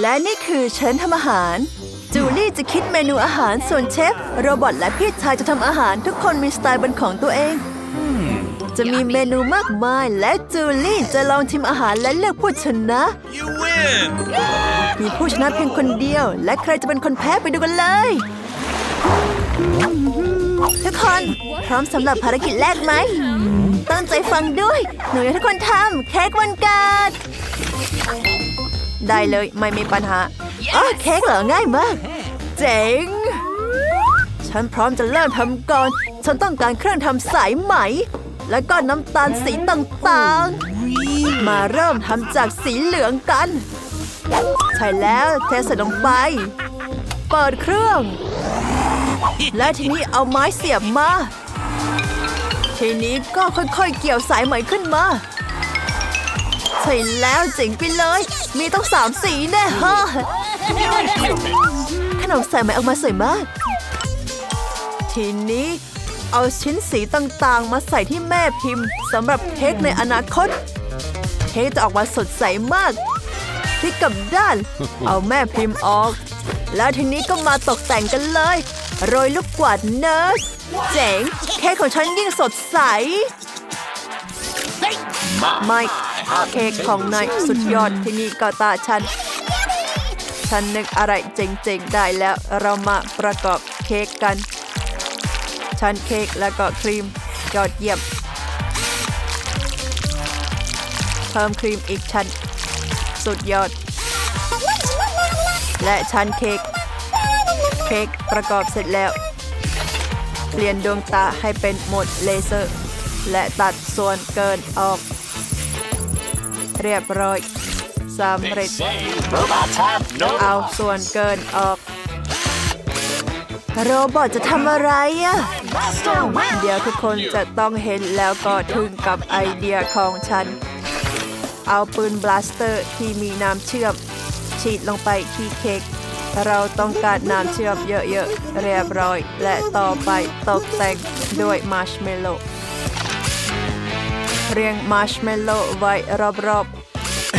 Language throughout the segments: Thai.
และนี่คือเชิญทำอาหาร จูลี่จะคิดเมนูอาหารส่วนเชฟ โรบอทและพี่ชายจะทำอาหารทุกคนมีสไตล์เป็นของตัวเอง จะมีเมนูมากมายและจูลี่จะลองชิมอาหารและเลือกผู้ชนะ You win! มีผู้ชนะเพียงคนเดียว และใครจะเป็นคนแพ้ไปดูกันเลยทุกคนพร้อมสำหรับภารกิจแรกไหมตั้งใจฟังด้วย หนูอยากให้ทุกคนทำเค้กวันเกิด ได้เลยไม่มีปัญหาอ๋อเค้กเหรอง่ายมาก เจ๋ง ฉันพร้อมจะเริ่มทำก่อน ฉันต้องการเครื่องทำสายไหม และก็น้ำตาลสีต่างๆ มาเริ่มทำจากสีเหลืองกัน ใช่แล้วเทใส่ลงไป เปิดเครื่อง และทีนี้เอาไม้เสียบมา ทีนี้ก็ค่อยๆ เกี่ยวสายไหมขึ้นมา ใช่แล้วเจ๋งไปเลย มีต้องสามสีแน่ฮะขนมสายไหมออกมาสวยมาก ทีนี้เอาชิ้นสีต่างๆ มาใส่ที่แม่พิมพ์สำหรับเค้กในอนาคต เค้กจะออกมาสดใสมากพลิกกลับด้าน เอาแม่พิมพ์ออก แล้วทีนี้ก็มาตกแต่งกันเลย โรยลูกกวาดเนิร์สเจ๋งเค้กของฉันยิ่งสดใสไม่ เค้กของนายสุดยอดที่นี่ก็ตาฉัน ฉันนึกอะไรเจ๋งๆได้แล้วเรามาประกอบเค้กกัน ชั้นเค้กแล้วก็ครีมยอดเยี่ยม เพิ่มครีมอีกชั้น สุดยอด และชั้นเค้กเค้กประกอบเสร็จแล้ว เปลี่ยนดวงตาให้เป็นโหมดเลเซอร์ และตัดส่วนเกินออก เรียบร้อยสำเร็จ Say robots have no เอาส่วนเกินออก โรบอทจะทำอะไรอะ master will เดี๋ยวทุกคนจะต้องเห็นแล้วก็ทึ่งกับไอเดียของฉัน เอาปืนบลัสเตอร์ที่มีน้ำเชื่อม ฉีดลงไปที่เค้กเราต้องการน้ำเชื่อมเยอะๆ เรียบร้อย และต่อไปตกแต่งด้วยมาร์ชเมลโล่ เรียงมาร์ชเมลโล่ไว้รอบ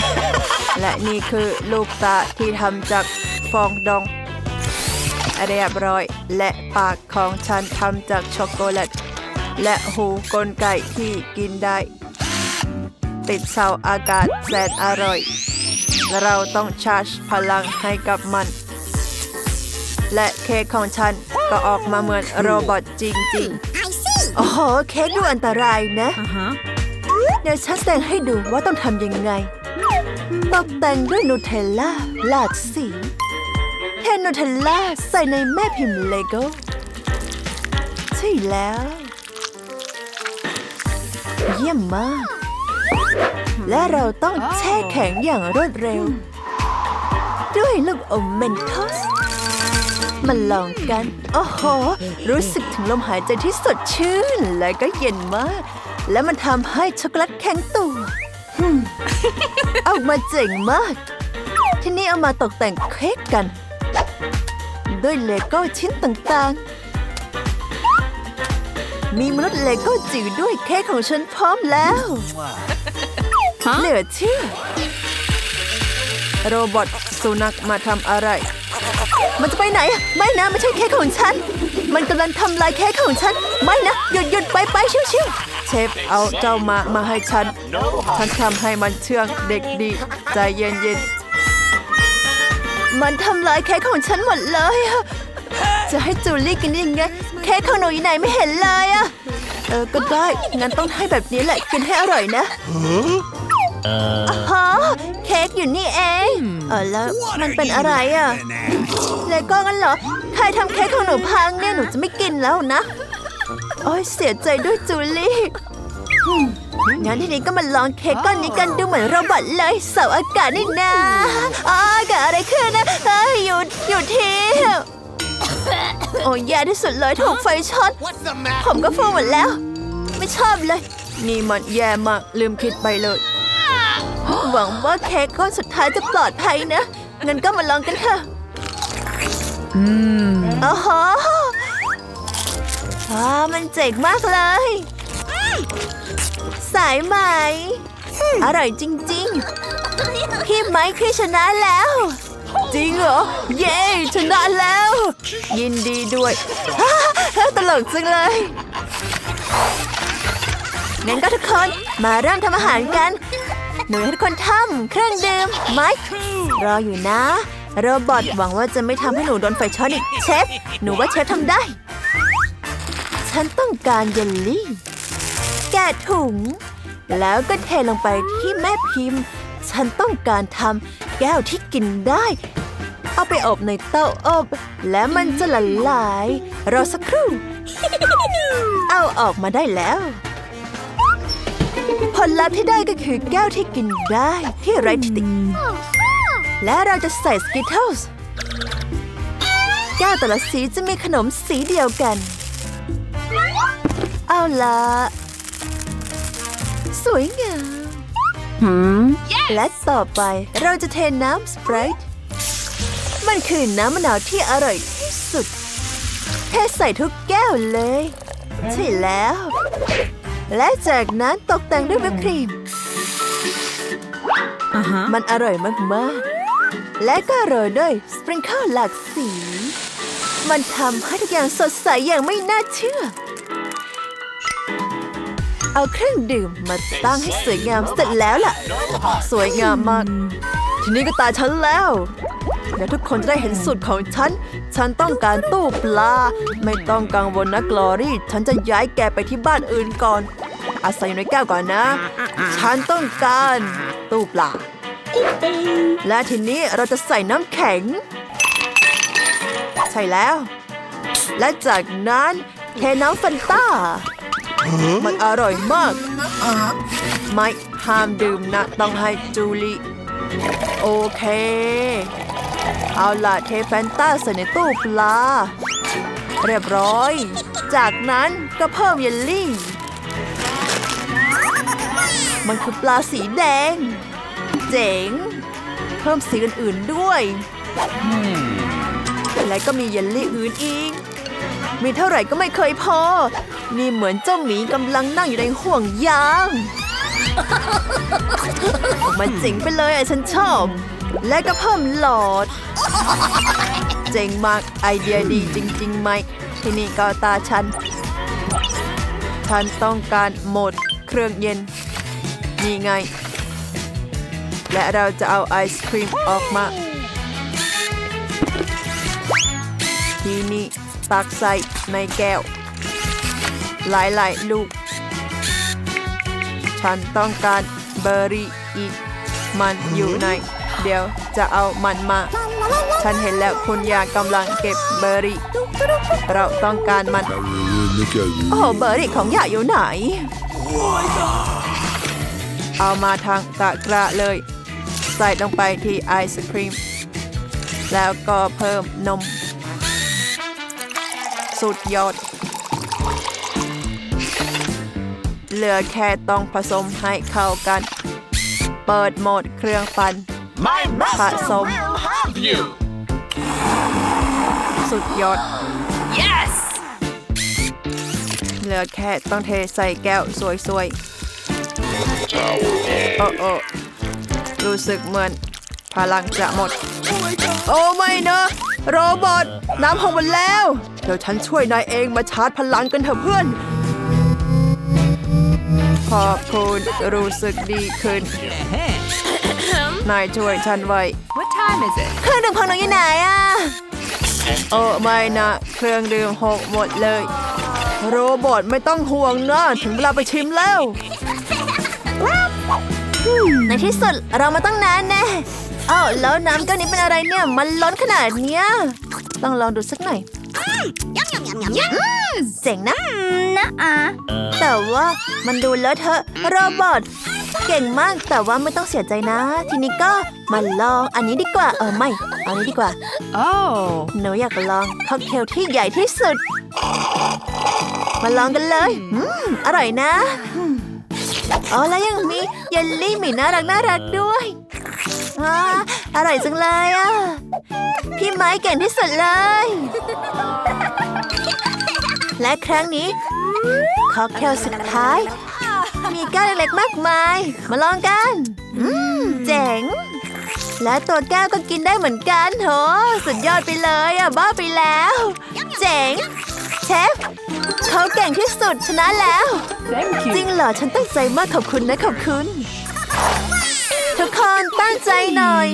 ๆ และนี่คือลูกตาที่ทำจากฟองดอง เรียบร้อย และปากของฉันทำจากช็อกโกแลต และหูกลไก่ที่กินได้ ติดเสาอากาศแสนอร่อย เราต้องชาร์จพลังให้กับมัน และเค้กของฉันก็ออกมาเหมือนโรบอทจริงๆ โอ้โห เค้กดูอันตรายนะ เดี๋ยวฉันแสดงให้ดูว่าต้องทำยังไง ตกแต่งด้วยนูเทลล่าหลากสีเทนูเทลล่าใส่ในแม่พิมพ์เลโก้ใช่แล้ว เยี่ยมมาก และเราต้องแช่แข็งอย่างรวดเร็ว ด้วยลูกอมเมนทอสมาลองกัน โอ้โห รู้สึกถึงลมหายใจที่สดชื่น และก็เย็นมาก และมันทำให้ช็อกโกแลตแข็งตัวอืมออกมาเจ๋งมาก ทีนี้เอามาตกแต่งเค้กกัน ด้วยเลโก้ชิ้นต่างๆ มีมนุษย์เลโก้จิ๋วด้วยเค้กของฉันพร้อมแล้วเหลือเชื่อโรบอทสุนัขมาทำอะไร มันจะไปไหนอะไม่นะ ไม่ใช่เค้กของฉัน มันกำลังทำลายเค้กของฉัน ไม่นะ หยุดหยุดไปไปชิวชิวเช ฟเอาเจ้ามามาให้ฉัน no ฉันทำให้มันเชื่องเด็กดี ใจเย็นเย็นๆมันทำลายเค้กของฉันหมดเลยอะจะให้จูลี่กินยังไงเค้กของหนูอยู่ไหนไม่เห็นเลยอะเออก็ได้งั้นต้องให้แบบนี้แหละกินให้อร่อยนะฮะเค้กอยู่นี่เองเออแล้วมันเป็นอะไรอะเลโก้กันเหรอใครทำเค้กของหนูพังเนี่ยหนูจะไม่กินแล้วนะ โอ้ยเสียใจด้วยจูลี่งั้นทีนี้ก็มาลองเค้กก้อนนี้กันดูเหมือนโรบอทเลยเสาอากาศนี่นะอ้าวเกิดอะไรขึ้นนะเฮ้ยหยุดหยุดทีโอ้ยแย่ที่สุดเลยถูกไฟช็อต What's the matter? ผมก็ฟูหมดแล้ว ไม่ชอบเลย นี่มันแย่มากลืมคิดไปเลย หวังว่าเค้กก้อนสุดท้ายจะปลอดภัยนะงั้นก็มาลองกันเถอะอืมอ๋อ โหว้ามันเจ๋งมากเลย สายไหม อร่อยจริง ๆ พี่ไมค์คือชนะแล้ว จริงเหรอ เย้ชนะแล้ว ยินดีด้วยฮ่าตลกจังเลยงั้นก็ทุกคนมาเริ่มทำอาหารกัน หนูให้ทุกคนทำเครื่องดื่มไมค์รออยู่นะ โรบอทหวังว่าจะไม่ทำให้หนูโดนไฟช็อตอีกเชฟ หนูว่าเชฟทำได้ ฉันต้องการเยลลี่ แกะถุง แล้วก็เทลงไปที่แม่พิมพ์ ฉันต้องการทำแก้วที่กินได้ เอาไปอบในเตาอบ และมันจะละลาย รอสักครู่ เอาออกมาได้แล้ว ผลลัพธ์ที่ได้ก็คือแก้วที่กินได้ที่ไร้ที่ติและเราจะใส่สกิทเทิลส์แก้วแต่ละสีจะมีขนมสีเดียวกัน เอาละสวยงามและต่อไปเราจะเทน้ำสไปรท์มันคือน้ำมะนาวที่อร่อยที่สุด เทใส่ทุกแก้วเลย ใช่แล้ว และจากนั้นตกแต่งด้วยวิปครีม มันอร่อยมากๆ และก็โรยด้วยสปริงเกิลหลากสี มันทำให้ทุกอย่างสดใสอย่างไม่น่าเชื่อ เอาเครื่องดื่มมาตั้งให้สวยงามเสร็จแล้วล่ะ สวยงามมาก ทีนี้ก็ตาฉันแล้วเดี๋ยวทุกคนจะได้เห็นสูตรของฉัน ฉันต้องการตู้ปลา ไม่ต้องกังวลนะกลอรี่ ฉันจะย้ายแกไปที่บ้านอื่นก่อน อาศัยอยู่ในแก้วก่อนนะ ฉันต้องการตู้ปลา และทีนี้เราจะใส่น้ำแข็ง ใช่แล้ว และจากนั้นเทน้ำฟันต้า มันอร่อยมาก ไม่ห้ามดื่มนะ ต้องให้จูลี่โอเค เอาล่ะเทแฟนต้าใส่ในตู้ปลา เรียบร้อย จากนั้นก็เพิ่มเยลลี่ มันคือปลาสีแดง เจ๋ง เพิ่มสีอื่นๆด้วย และก็มีเยลลี่อื่นอีก มีเท่าไหร่ก็ไม่เคยพอ นี่เหมือนเจ้าหมีกำลังนั่งอยู่ในห่วงยางมันเจ๋งไปเลยไอะฉันชอบ และก็เพิ่มหลอด เจ๋งมากไอเดียดีจริงๆไหมที่นี้ก็ตาฉัน ฉันต้องการโหมดเครื่องเย็น นี่ไง และเราจะเอาไอศครีมออกมา ทีนี้ตักใส่ในแก้ว หลายๆลูก ฉันต้องการเบอร์รี่อีก มันอยู่ใน เดี๋ยวจะเอามันมา ฉันเห็นแล้วคุณยายกำลังเก็บเบอร์รี่ เราต้องการมัน โอ้เบอร์รี่ของยายอยู่ไหน เอามาทางตะกร้าเลย ใส่ลงไปที่ไอศครีม แล้วก็เพิ่มนม สุดยอด เหลือแค่ต้องผสมให้เข้ากัน เปิดโหมดเครื่องปั่น My master Som. will have you. สุดยอด yes เหลือแค่ต้องเทใส่แก้วสวยๆ โอ้โอ้รู้สึกเหมือนพลังจะหมด โอ้ไม่นะ โรบอทน้ำพองหมดแล้ว เดี๋ยวฉันช่วยนายเองมาชาร์จพลังกันเถอะเพื่อน ขอบคุณรู้สึกดีขึ้น นายช่วยฉันไว้ What time is it? เครื่องดื่มของหนูอยู่ไหนอะโอ้ไม่นะ เครื่องดื่มหกหมดเลย โรบอทไม่ต้องห่วงนะ ถึงเวลาไปชิมแล้วในที่สุดเรามาตั้งนานแน่ อ้าวแล้วน้ำแก้วนี้เป็นอะไรเนี่ย มันล้นขนาดเนี้ยต้องลองดูสักหน่อยอืมเจ๋งนะนะอะแต่ว่ามันดูเลอะเทอะโรบอทเก่งมากแต่ว่าไม่ต้องเสียใจนะ ทีนี้ก็มาลองอันนี้ดีกว่าเออไม่เอาอันนี้ดีกว่า Oh. หนูอยากลองค็อกเทลที่ใหญ่ที่สุด มาลองกันเลยอืมอร่อยนะอืมอ๋อแล้วยังมีเยลลี่หมีน่ารักน่ารักด้วย อาอร่อยจังเลยอะ พี่ไม้เก่งที่สุดเลย และครั้งนี้ค็อกเทลสุดท้าย มีแก้วเล็กๆมากมาย มาลองกันอืมเจ๋ง และตัวแก้วก็กินได้เหมือนกันโหสุดยอดไปเลยอะ บ้าไปแล้ว เจ๋ง เชฟเขาเก่งที่สุดชนะแล้ว Thank จริงเหรอ ฉันตั้งใจมากขอบคุณนะขอบคุณ ทุกคนตั้งใจหน่อย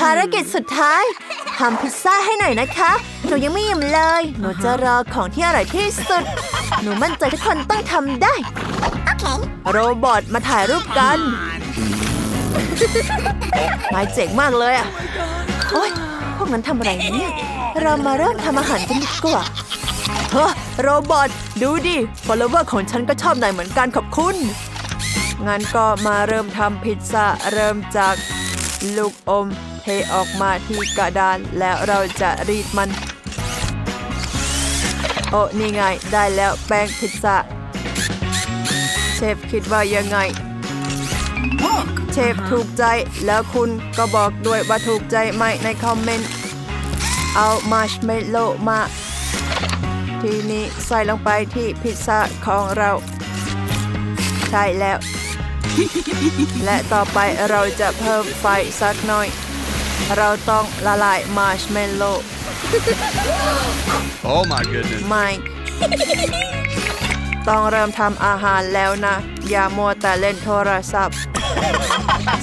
ภารกิจสุดท้ายทำพิซซ่าให้หน่อยนะคะ หนูยังไม่อิ่มเลย หนูจะรอของที่อร่อยที่สุด หนูมั่นใจทุกคนต้องทำได้ โรบอทมาถ่ายรูปกันนายเจ๋งมากเลยอะ โอ๊ย พวกนั้นทำอะไรเนี่ย เรามาเริ่มทำอาหารกันดีกว่าเฮ้อโรบอทดูดิ ฟอลโลเวอร์ของฉันก็ชอบนายเหมือนกันขอบคุณ งั้นก็มาเริ่มทำพิซซ่าเริ่มจากลูกอมเทออกมาที่กระดานแล้วเราจะรีดมัน โอ้นี่ไงได้แล้วแป้งพิซซ่าเชฟคิดว่ายังไง เชฟถูกใจแล้วคุณก็บอกด้วยว่าถูกใจไหมในคอมเมนต์ เอามาร์ชเมลโล่มา ทีนี้ใส่ลงไปที่พิซซ่าของเรา ใช่แล้ว และต่อไปเราจะเพิ่มไฟสักหน่อย เราต้องละลายมาร์ชเมลโล่ Oh my goodness. ไมค์ต้องเริ่มทำอาหารแล้วนะ อย่ามัวแต่เล่นโทรศัพท์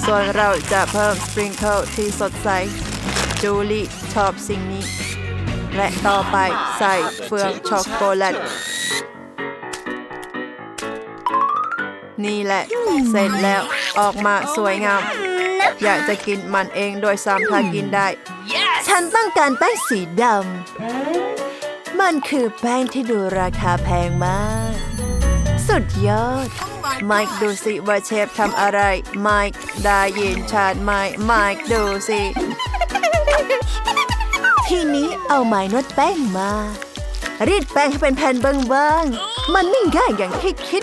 ส่วนเราจะเพิ่มสปริงเกิลที่สดใส จูลี่ชอบสิ่งนี้ และต่อไปใส่เฟืองช็อกโกแลต นี่แหละ เสร็จแล้วออกมาสวยงาม อยากจะกินมันเองโดยซ้ำถ้ากินได้ ฉันต้องการแป้งสีดำ มันคือแป้งที่ดูราคาแพงมาก สุดยอด ไมค์ดูสิว่าเชฟทำอะไร ไมค์ได้ยินชัดไหมไมค์ดูสิ ทีนี้เอาไม้นวดแป้งมา รีดแป้งให้เป็นแผ่นบางๆ มันไม่ง่ายอย่างที่คิด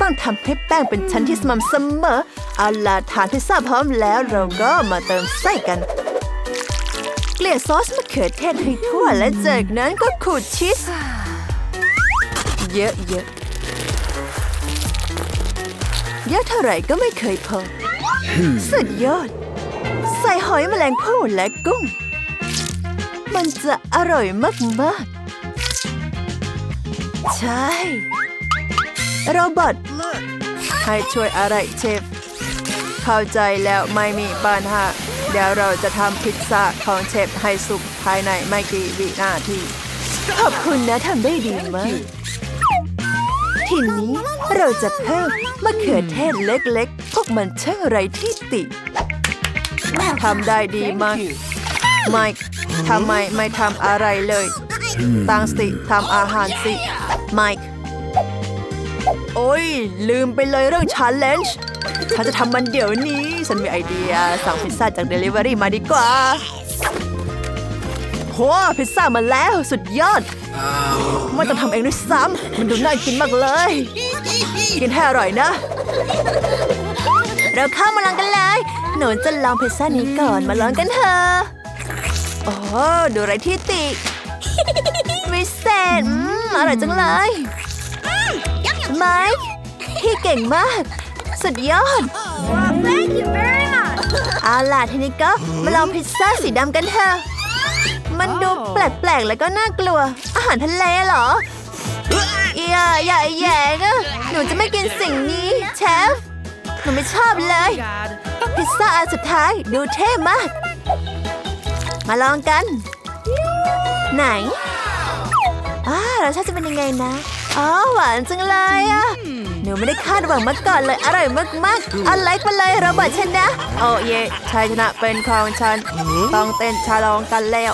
ต้องทำให้แป้งเป็นชั้นที่สม่ำเสมอ เอาล่ะทานพิซซ่าพร้อมแล้วเราก็มาเติมไส้กัน เกลี่ยซอสมะเขือเทศให้ทั่วและจากนั้นก็ขูดชีส เยอะๆเยอะเท่าไหร่ก็ไม่เคยพอ สุดยอด ใส่หอยแมลงภู่และกุ้ง มันจะอร่อยมากๆ ใช่โรบอทให้ช่วยอะไรเชฟ เข้าใจแล้วไม่มีปัญหา เดี๋ยวเราจะทำพิซซ่าของเชฟให้สุกภายในไม่กี่วินาที ขอบคุณนะทำได้ดีมาก ทีนี้เราจะเพิ่มมะเขือเทศเล็กๆ พวกมันช่างไรที่ติ ทำได้ดีมากไมค์ ทำไมไม่ทำอะไรเลย ตั้งสติทำอาหารสิ ไมค์โอ้ย ลืมไปเลยเรื่องชาเลนจ์ฉันจะทำมันเดี๋ยวนี้ ฉันมีไอเดีย สั่งพิซซ่าจาก Delivery มาดีกว่าโหพิซซ่ามาแล้วสุดยอด ไม่ต้องทำเองด้วยซ้ำมันดูน่ากินมากเลย กินให้อร่อยนะ เราเข้ามาลองกันเลย หนูจะลองพิซซ่านี้ก่อนมาลองกันเถอะ โอ้ดูอะไรที่ติ วิเศษอืมอร่อยจังเลยไมค์พี่เก่งมาก สุดยอด Thank you very much. เอาล่ะทีนี้ก็มาลองพิซซ่าสีดำกันเถอะมันดูแปลกๆ แล้วก็น่ากลัว อาหารทะเลเหรอ อย่าอย่าแหย่งอะหนูจะไม่กินสิ่งนี้เชฟ หนูไม่ชอบเลย พิซซ่าอันสุดท้ายดูเท่มาก มาลองกัน ไหนอ่ารสชาติจะเป็นยังไงนะ อ๋อ หวานจังเลยอะหนูไม่ได้คาดหวังมาก่อนเลย อร่อยมากๆอันไลค์ไปเลยเราบอทชนะ โอ้เย่ชัยชนะเป็นของฉัน ต้องเต้นฉลองกันแล้ว